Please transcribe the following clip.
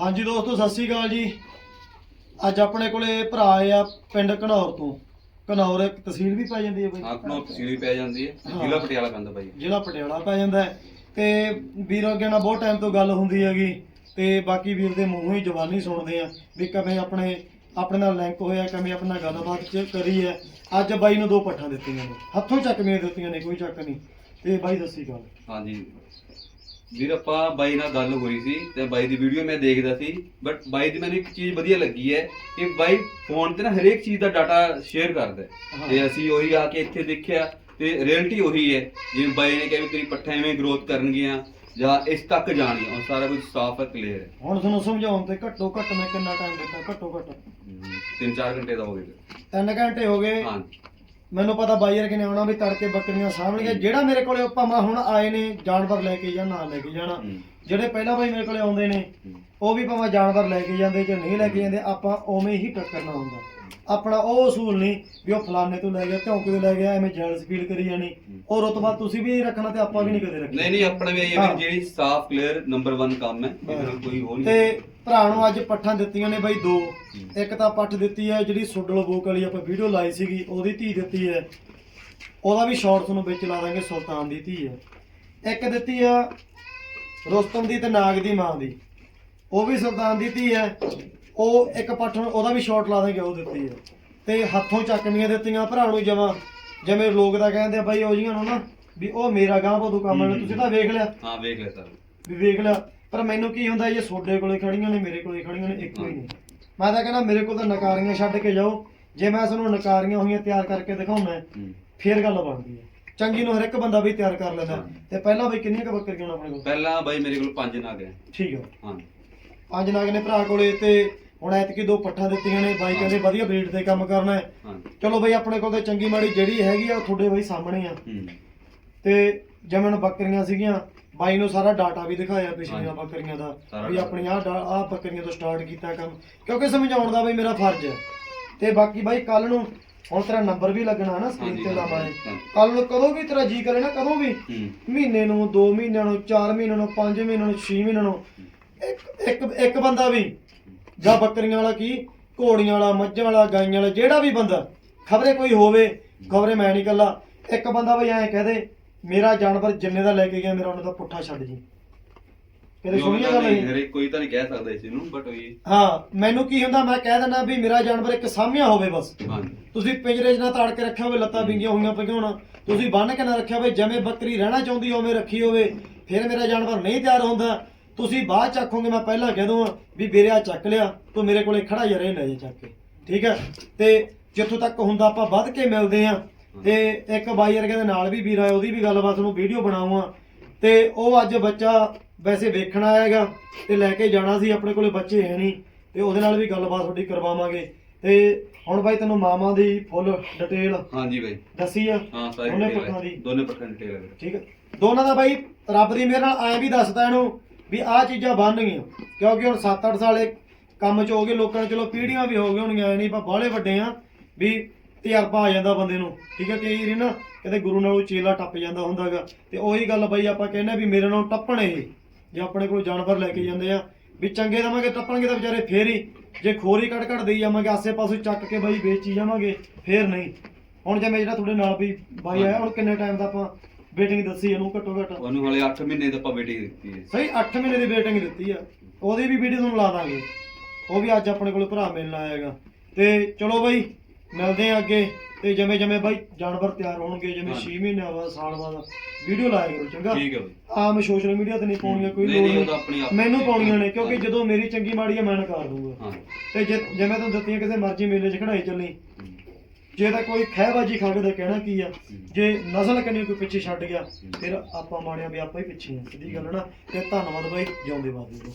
ਹਾਂਜੀ ਦੋਸਤੋ ਸਤਿ ਸ੍ਰੀ ਅਕਾਲ ਜੀ। ਅੱਜ ਆਪਣੇ ਕੋਲੇ ਭਰਾ ਆਏ ਆ ਪਿੰਡ ਘਨੌਰ ਤੋਂ। ਘਨੌਰ ਇੱਕ ਤਹਿਸੀਲ ਵੀ ਪੈ ਜਾਂਦੀ ਹੈ ਬਾਈ। ਆਕਨੋ ਤਹਿਸੀਲ ਵੀ ਪੈ ਜਾਂਦੀ ਹੈ। ਹਾਂ। ਜ਼ਿਲ੍ਹਾ ਪਟਿਆਲਾ ਪੈਂਦਾ ਬਾਈ ਜ਼ਿਲ੍ਹਾ ਪਟਿਆਲਾ ਪੈ ਜਾਂਦਾ ਹੈ। ਤੇ ਵੀਰ ਅੱਗੇ ਨਾਲ ਬਹੁਤ ਟਾਈਮ ਤੋਂ ਗੱਲ ਹੁੰਦੀ ਹੈਗੀ। ਤੇ ਬਾਕੀ ਵੀਰ ਦੇ ਮੂੰਹੋਂ ਹੀ ਜਵਾਨੀ ਸੁਣਦੇ ਆ ਵੀ ਕਿਵੇਂ ਆਪਣੇ ਆਪਣੇ ਨਾਲ ਲਿੰਕ ਹੋਇਆ ਕਿਵੇਂ ਆਪਣਾ ਗੱਲਬਾਤ ਚ ਕਰੀ ਹੈ। ਅੱਜ ਬਾਈ ਨੂੰ ਦੋ ਪੱਠਾਂ ਦਿੱਤੀਆਂ ਨੇ। ਹੱਥੋਂ ਚੱਕਵੀਆਂ ਦਿੱਤੀਆਂ ਨੇ ਕੋਈ ਚੱਕ ਨਹੀਂ। ਤੇ ਬਾਈ ਦੱਸੀ ਗੱਲ ਹਾਂਜੀ। ਵੀਰ ਆਪਾਂ ਬਾਈ ਨਾਲ ਗੱਲ ਹੋਈ ਸੀ ਤੇ ਬਾਈ ਦੀ ਵੀਡੀਓ ਮੈਂ ਦੇਖਦਾ ਸੀ ਬਟ ਬਾਈ ਦੀ ਮੈਨੂੰ ਇੱਕ ਚੀਜ਼ ਵਧੀਆ ਲੱਗੀ ਹੈ ਕਿ ਬਾਈ ਫੋਨ ਤੇ ਨਾ ਹਰੇਕ ਚੀਜ਼ ਦਾ ਡਾਟਾ ਸ਼ੇਅਰ ਕਰਦਾ ਹੈ। ਤੇ ਅਸੀਂ ਉਹੀ ਆ ਕੇ ਇੱਥੇ ਦੇਖਿਆ ਤੇ ਰਿਐਲਿਟੀ ਉਹੀ ਹੈ ਜਿਵੇਂ ਬਾਈ ਨੇ ਕਿਹਾ ਵੀ ਤੇਰੀ ਪੱਠਾ ਐਵੇਂ ਗਰੋਥ ਕਰਨਗੀਆਂ ਜਾਂ ਇਸ ਤੱਕ ਜਾਣਗੀਆਂ ਉਹ ਸਾਰਾ ਕੁਝ ਸਾਫ਼ ਹੈ ਕਲੀਅਰ ਹੈ। ਹੁਣ ਤੁਹਾਨੂੰ ਸਮਝਾਉਣ ਤੇ ਘੱਟੋ ਘੱਟ ਮੈਂ ਕਿੰਨਾ ਟਾਈਮ ਦਿੱਤਾ? ਘੱਟੋ ਘੱਟ। ਹਮ, ਤਿੰਨ ਚਾਰ ਘੰਟੇ ਦਾ ਹੋ ਗਿਆ ਤਿੰਨ ਘੰਟੇ ਹੋ ਗਏ। ਹਾਂ ਮੈਨੂੰ ਪਤਾ ਬਾਈ ਵਰਗੇ ਨੇ ਆਉਣਾ ਵੀ ਤੜਕੇ ਬੱਕਰੀਆਂ ਸਾਹਮਣੇ ਜਿਹੜਾ ਮੇਰੇ ਕੋਲੇ ਭਾਵੇਂ ਹੁਣ ਆਏ ਨੇ ਜਾਨਵਰ ਲੈ ਕੇ ਜਾਂ ਨਾ ਲੈ ਕੇ ਜਾਣਾ। ਜਿਹੜੇ ਪਹਿਲਾਂ ਬਾਈ ਮੇਰੇ ਕੋਲੇ ਆਉਂਦੇ ਨੇ ਉਹ ਵੀ ਭਾਵੇਂ ਜਾਨਵਰ ਲੈ ਕੇ ਜਾਂਦੇ ਜਾਂ ਨਹੀਂ ਲੈ ਕੇ ਜਾਂਦੇ ਆਪਾਂ ਉਵੇਂ ਹੀ ਟੱਕਰਨਾ ਹੁੰਦਾ। ਆਪਣਾ ਉਹ ਅਸੂਲ ਨਹੀਂ ਵੀ ਉਹ ਫਲਾਣੇ ਤੋਂ ਲੈ ਗਿਆ ਧੌਂਕੇ ਤੋਂ ਲੈ ਗਿਆ ਐਵੇਂ ਜੈਲਸ ਫੀਲ ਕਰੀ ਜਾਣੀ। ਉਹ ਰਤਬਾ ਤੁਸੀਂ ਵੀ ਨਹੀਂ ਰੱਖਣਾ ਤੇ ਆਪਾਂ ਵੀ ਨਹੀਂ ਕਦੇ ਰੱਖਣਾ। ਨਹੀਂ ਨਹੀਂ ਆਪਣਾ ਵੀ ਇਹ ਜਿਹੜੀ ਸਾਫ਼ ਕਲੀਅਰ ਨੰਬਰ 1 ਕੰਮ ਹੈ ਇਹਦੇ ਨਾਲ ਕੋਈ ਹੋ ਨਹੀਂ ਤੇ ਭਰਾ ਨੂੰ ਅੱਜ ਪੱਠਾਂ ਦਿੱਤੀਆਂ ਨੇ ਬਾਈ ਦੋ। ਇੱਕ ਤਾਂ ਪੱਠ ਦਿੱਤੀ ਹੈ ਜਿਹੜੀ ਸੁੱਡਲ ਬੋਕ ਵਾਲੀ ਆਪਾਂ ਵੀਡੀਓ ਲਾਈ ਸੀਗੀ ਉਹਦੀ ਧੀ ਦਿੱਤੀ ਹੈ। ਉਹਦਾ ਵੀ ਸ਼ਾਰਟ ਤੁਹਾਨੂੰ ਵਿੱਚ ਲਾ ਦਾਂਗੇ ਸੁਲਤਾਨ ਦੀ ਧੀ ਹੈ। ਇੱਕ ਦਿੱਤੀ ਆ ਰੁਸਤਮ ਦੀ ਤੇ ਨਾਗ ਦੀ ਮਾਂ ਦੀ। ਉਹ ਵੀ ਸੁਲਤਾਨ ਦੀ ਧੀ ਹੈ। ਉਹ ਇੱਕ ਪੱਠ ਨੂੰ ਉਹਦਾ ਵੀ ਸ਼ਾਰਟ ਲਾ ਦਾਂਗੇ ਉਹ ਦਿੱਤੀ ਹੈ। ਤੇ ਹੱਥੋਂ ਚੱਕਣੀਆਂ ਦਿੱਤੀਆਂ ਭਰਾ ਨੂੰ ਜਮਾ। ਜਿਵੇਂ ਲੋਕ ਦਾ ਕਹਿੰਦੇ ਆ ਬਾਈ ਉਹ ਜੀਆਂ ਨੂੰ ਨਾ ਵੀ ਉਹ ਮੇਰਾ ਗਾਂ ਬੋਦੂ ਕੰਮ ਨੇ ਤੁਸੀਂ ਤਾਂ ਵੇਖ ਲਿਆ। ਹਾਂ ਵੇਖ ਲੈ ਸਰ। ਵੀ ਵੇਖ ਲਿਆ। ਪਰ ਮੈਨੂੰ ਕੀ ਹੁੰਦਾ ਇਹ ਤੁਹਾਡੇ ਕੋਲੇ ਖੜੀਆਂ ਨੇ ਮੇਰੇ ਕੋਲੇ ਖੜੀਆਂ ਨੇ ਇੱਕੋ ਹੀ ਨੇ ਮੈਂ ਤਾਂ ਕਹਿੰਦਾ ਮੇਰੇ ਕੋਲ ਤਾਂ ਨਕਾਰੀਆਂ ਛੱਡ ਕੇ ਜਾਓ। ਜੇ ਮੈਂ ਤੁਹਾਨੂੰ ਨਕਾਰੀਆਂ ਹੋਈਆਂ ਤਿਆਰ ਕਰਕੇ ਦਿਖਾਉਣਾ। ਫੇਰ ਗੱਲ ਬਣਦੀ ਹੈ। ਚੰਗੀ ਨੂੰ ਹਰ ਇੱਕ ਬੰਦਾ ਵੀ ਤਿਆਰ ਕਰ ਲੈਂਦਾ। ਤੇ ਪਹਿਲਾਂ ਬਈ ਕਿੰਨੀਆਂ ਕ ਬੱਕਰੀਆਂ ਨੇ ਆਪਣੇ ਕੋਲ? ਪਹਿਲਾਂ ਬਾਈ ਮੇਰੇ ਕੋਲ ਪੰਜ ਨਾਗ ਹੈ। ਠੀਕ ਹੈ ਹਾਂ। ਪੰਜ ਨਾਗ ਨੇ ਭਰਾ ਕੋਲੇ ਤੇ ਹੁਣ ਐਤਕੀ ਦੋ ਪੱਠਾਂ ਦਿੱਤੀਆਂ ਨੇ। ਬਾਈ ਕਹਿੰਦੇ ਵਧੀਆ ਬਰੀਡ ਤੇ ਕੰਮ ਕਰਨਾ ਹੈ। ਚਲੋ ਬਈ ਆਪਣੇ ਕੋਲ ਤੇ ਚੰਗੀ ਮਾੜੀ ਜਿਹੜੀ ਹੈਗੀ ਆ ਉਹ ਤੁਹਾਡੇ ਬਈ ਸਾਹਮਣੇ ਆ। ਤੇ ਜਿਵੇਂ ਹੁਣ ਬੱਕਰੀਆਂ ਸੀਗੀਆਂ। ਬਾਈ ਨੂੰ ਸਾਰਾ ਡਾਟਾ ਵੀ ਦਿਖਾਇਆ ਪਿਛਲੀਆਂ। ਬੱਕਰੀਆਂ ਦਾ ਵੀ data। ਆਪਣੀਆਂ ਆ ਬੱਕਰੀਆਂ ਤੋਂ ਸਟਾਰਟ ਕੀਤਾ ਕੰਮ ਕਿਉਂਕਿ ਸਮਝਾਉਣ ਦਾ ਬਈ ਮੇਰਾ ਫਰਜ਼ ਹੈ ਤੇ ਬਾਕੀ ਬਾਈ ਕੱਲ ਨੂੰ ਹੁਣ ਤੇਰਾ ਨੰਬਰ ਵੀ ਲੱਗਣਾ ਨਾ ਸਕਰੀਨ ਹਾਂਜੀ, ਤੇ ਲਾਵਾਂਗੇ ਹਾਂਜੀ। ਕੱਲ ਨੂੰ ਕਦੋਂ ਵੀ ਤੇਰਾ ਜੀ ਕਰੇ ਨਾ ਕਦੋਂ ਵੀ। ਮਹੀਨੇ ਨੂੰ 2 ਮਹੀਨਿਆਂ ਨੂੰ 4 ਮਹੀਨਿਆਂ ਨੂੰ 5 ਮਹੀਨਿਆਂ ਨੂੰ 6 ਮਹੀਨਿਆਂ ਨੂੰ ਇੱਕ ਇੱਕ ਇੱਕ ਬੰਦਾ ਵੀ ਜਾਂ ਬੱਕਰੀਆਂ ਵਾਲਾ ਕੀ ਘੋੜੀਆਂ ਵਾਲਾ ਮੱਝਾਂ ਵਾਲਾ ਗਾਈਆਂ ਵਾਲਾ ਜਿਹੜਾ ਵੀ ਬੰਦਾ ਖਬਰੇ ਕੋਈ ਹੋਵੇ ਖਬਰੇ ਮੈਂ ਨਹੀਂ ਕੱਲਾ ਇੱਕ ਬੰਦਾ ਬਈ ਐਂ ਕਹਦੇ ਮੇਰਾ ਜਾਨਵਰ ਜਿੰਨੇ ਦਾ ਲੈ ਕੇ ਗਿਆ ਮੇਰਾ ਉਹਨਾਂ ਦਾ ਪੁੱਠਾ ਛੱਡ ਜੀ। ਕਦੇ ਸੁਣੀਏ ਗੱਲ ਨਹੀਂ, ਹਰੇਕ ਕੋਈ ਤਾਂ ਨਹੀਂ ਕਹਿ ਸਕਦਾ ਇਸ ਨੂੰ ਬਟ ਇਹ ਹਾਂ ਮੈਨੂੰ ਕੀ ਹੁੰਦਾ ਮੈਂ ਕਹਿ ਦਿੰਦਾ ਵੀ ਮੇਰਾ ਜਾਨਵਰ ਇੱਕ ਸਾਹਮਿਆ ਹੋਵੇ ਬਸ। ਤੁਸੀਂ ਪਿੰਜਰੇ 'ਚ ਨਾ ਤਾੜ ਕੇ ਰੱਖਿਆ ਹੋਵੇ ਲੱਤਾਂ ਵਿੰਗੀਆਂ ਹੋਈਆਂ ਪਈਆਂ ਹੋਣ। ਤੁਸੀਂ ਬੰਨ ਕੇ ਨਾ ਰੱਖਿਆ ਹੋਵੇ ਜਿਵੇਂ ਬੱਕਰੀ ਰਹਿਣਾ ਚਾਹੁੰਦੀ ਹੋਵੇ ਰੱਖੀ ਹੋਵੇ ਫਿਰ ਮੇਰਾ ਜਾਨਵਰ ਨਹੀਂ ਤਿਆਰ ਹੁੰਦਾ। ਤੁਸੀਂ ਬਾਅਦ ਚ ਆਖੋਗੇ ਮੈਂ ਪਹਿਲਾਂ ਕਹਿ ਦੂੰਗਾ ਵੀ ਵੀਰੇ ਆ ਚੱਕ ਲਿਆ ਤੂੰ ਮੇਰੇ ਕੋਲੇ ਖੜਾ ਹੀ ਰਹੇ ਲੈ ਜਾ ਚੱਕ ਕੇ। ਠੀਕ ਹੈ? ਤੇ ਜਿੱਥੋਂ ਤੱਕ ਹੁੰਦਾ ਆਪਾਂ ਵੱਧ ਕੇ ਮਿਲਦੇ ਆ ਤੇ ਇੱਕ ਬਾਈ ਵਰਗੇ ਦੇ ਨਾਲ ਵੀ ਵੀਰ ਆਇਆ ਉਹਦੀ ਵੀ ਗੱਲਬਾਤ ਨੂੰ ਵੀਡੀਓ ਬਣਾਉਂਗਾ ਤੇ ਉਹ ਅੱਜ ਬੱਚਾ ਵੈਸੇ ਵੇਖਣ ਆਇਆ ਹੈਗਾ ਤੇ ਲੈ ਕੇ ਜਾਣਾ ਸੀ ਆਪਣੇ ਕੋਲੇ ਬੱਚੇ ਹੈ ਨਹੀਂ। ਤੇ ਉਹਦੇ ਨਾਲ ਵੀ ਗੱਲਬਾਤ ਤੁਹਾਡੀ ਕਰਵਾਵਾਂਗੇ। ਤੇ ਹੁਣ ਬਾਈ ਤੈਨੂੰ ਮਾਮਾ ਦੀ ਫੁੱਲ ਡਿਟੇਲ ਹਾਂਜੀ ਬਾਈ। ਦੱਸੀ ਆ। ਹਾਂ ਸਾਰੀ ਦੋਨੇ detail ਪੱਖਾਂ ਹੈ। ਦੀ। ਦੋਨੇ ਪੱਖਾਂ ਦੀ ਡਿਟੇਲ ਹੈ ਠੀਕ ਹੈ ਦੋਨਾਂ ਦਾ ਬਾਈ ਰੱਬ ਦੀ ਮਿਹਰ ਨਾਲ ਐਂ ਵੀ ਦੱਸਦਾ ਇਹਨੂੰ ਵੀ ਆਹ ਚੀਜ਼ਾਂ ਬਣਨਗੀਆਂ। ਕਿਉਂਕਿ ਹੁਣ 7-8 ਸਾਲੇ ਕੰਮ ਚ ਹੋ ਗਏ ਲੋਕਾਂ ਨੂੰ ਚਲੋ ਪੀੜ੍ਹੀਆਂ ਵੀ ਹੋ ਗਏ ਹੋਣਗੀਆਂ ਐ ਨਹੀਂ ਆਪਾਂ ਬਾਹਲੇ ਵੱਡੇ ਆ ਵੀ ਤਜਰਬਾ ਆ ਜਾਂਦਾ ਬੰਦੇ ਨੂੰ ਠੀਕ ਹੈ ਕਈ ਵਾਰੀ ਨਾ ਕਿਤੇ ਗੁਰੂ ਨਾਲੋਂ ਚੇਲਾ ਟੱਪ ਜਾਂਦਾ ਹੁੰਦਾਗਾ ਤੇ ਉਹੀ ਗੱਲ ਬਾਈ ਆਪਾਂ ਕਹਿੰਦੇ ਵੀ ਮੇਰੇ ਨਾਲ ਟੱਪਣ ਇਹ ਜੇ ਆਪਣੇ ਕੋਲ ਜਾਨਵਰ ਲੈ ਕੇ ਜਾਂਦੇ ਆ ਵੀ ਚੰਗੇ ਦਵਾਂਗੇ ਟੱਪਣਗੇ ਤਾਂ ਵਿਚਾਰੇ ਫੇਰ ਹੀ ਜੇ ਖੋਰੀ ਕੱਢ ਕੱਢ ਦੇਈ ਜਾਵਾਂਗੇ ਆਸੇ ਪਾਸੇ ਚੱਕ ਕੇ ਬਾਈ ਵੇਚੀ ਜਾਵਾਂਗੇ ਫੇਰ ਨਹੀਂ। ਹੁਣ ਜਿਵੇਂ ਜਿਹੜਾ ਤੁਹਾਡੇ ਨਾਲ ਵੀ ਬਾਈ ਆਇਆ ਹੁਣ ਕਿੰਨੇ ਟਾਈਮ ਦਾ ਆਪਾਂ ਵੇਟਿੰਗ ਦੱਸੀ ਇਹਨੂੰ ਘੱਟੋ ਘੱਟ? ਉਹਨੂੰ ਹਲੇ 8 ਮਹੀਨੇ ਦਾ ਆਪਾਂ ਵੇਟਿੰਗ ਦਿੱਤੀ ਹੈ। ਸਹੀ 8 ਮਹੀਨੇ ਦੀ ਵੇਟਿੰਗ ਦਿੱਤੀ ਆ। ਉਹਦੀ ਵੀ ਵੀਡੀਓ ਤੁਹਾਨੂੰ ਲਾ ਦਾਂਗੇ। ਉਹ ਵੀ ਅੱਜ ਆਪਣੇ ਕੋਲ ਭਰਾ ਮਿਲਣ ਆਏਗਾ ਤੇ ਚਲੋ ਬਾਈ ਮਿਲਦੇ ਆ ਅੱਗੇ ਤੇ ਜਿਵੇਂ ਜਿਵੇਂ ਬਾਈ ਜਾਨਵਰ ਤਿਆਰ ਹੋਣਗੇ ਜਿਵੇਂ ਹਾਂਜੀ। 6 ਮਹੀਨਿਆਂ ਬਾਅਦ ਸਾਲ ਬਾਅਦ ਵੀਡੀਓ ਲਾਇਆ ਕਰੋ ਚੰਗਾ ਠੀਕ ਹੈ ਬਾਈ ਆਮ ਸੋਸ਼ਲ ਮੀਡੀਆ ਤੇ ਨਹੀਂ ਪਾਉਣੀਆਂ ਕੋਈ ਨਹੀਂ ਲੋੜ ਨਹੀਂ ਉਹ ਤਾਂ ਆਪਣੀ ਆਪ- ਮੈਨੂੰ ਪਾਉਣੀਆਂ ਨੇ ਕਿਉਂਕਿ ਜਦੋਂ ਮੇਰੀ ਚੰਗੀ ਮਾੜੀ ਆ ਮੈਂ ਨਕਾਰ ਦੂੰਗਾ ਹਾਂ ਤੇ ਜੇ ਜਿਵੇਂ ਤੁਹਾਨੂੰ ਦਿੱਤੀਆਂ ਕਿਸੇ ਮਰਜ਼ੀ ਮੇਲੇ 'ਚ ਖੜਾਈ ਚੱਲੀ। ਜੇ ਤਾਂ ਕੋਈ ਖਹਿਬਾਜੀ ਖਾ ਕੇ ਤਾਂ ਕਹਿਣਾ ਕੀ ਆ। ਜੇ ਨਸਲ ਕੰਨੀ ਕੋਈ ਪਿੱਛੇ ਛੱਡ ਗਿਆ ਫਿਰ ਆਪਾਂ ਮਾੜਿਆਂ ਵੀ ਆਪਾਂ ਹੀ ਪਿੱਛੇ ਆ ਸਿੱਧੀ ਗੱਲ ਹੈ ਨਾ ਤੇ ਧੰਨਵਾਦ ਬਾਈ ਜਿਉਂਦੇ ਵਾਦੇ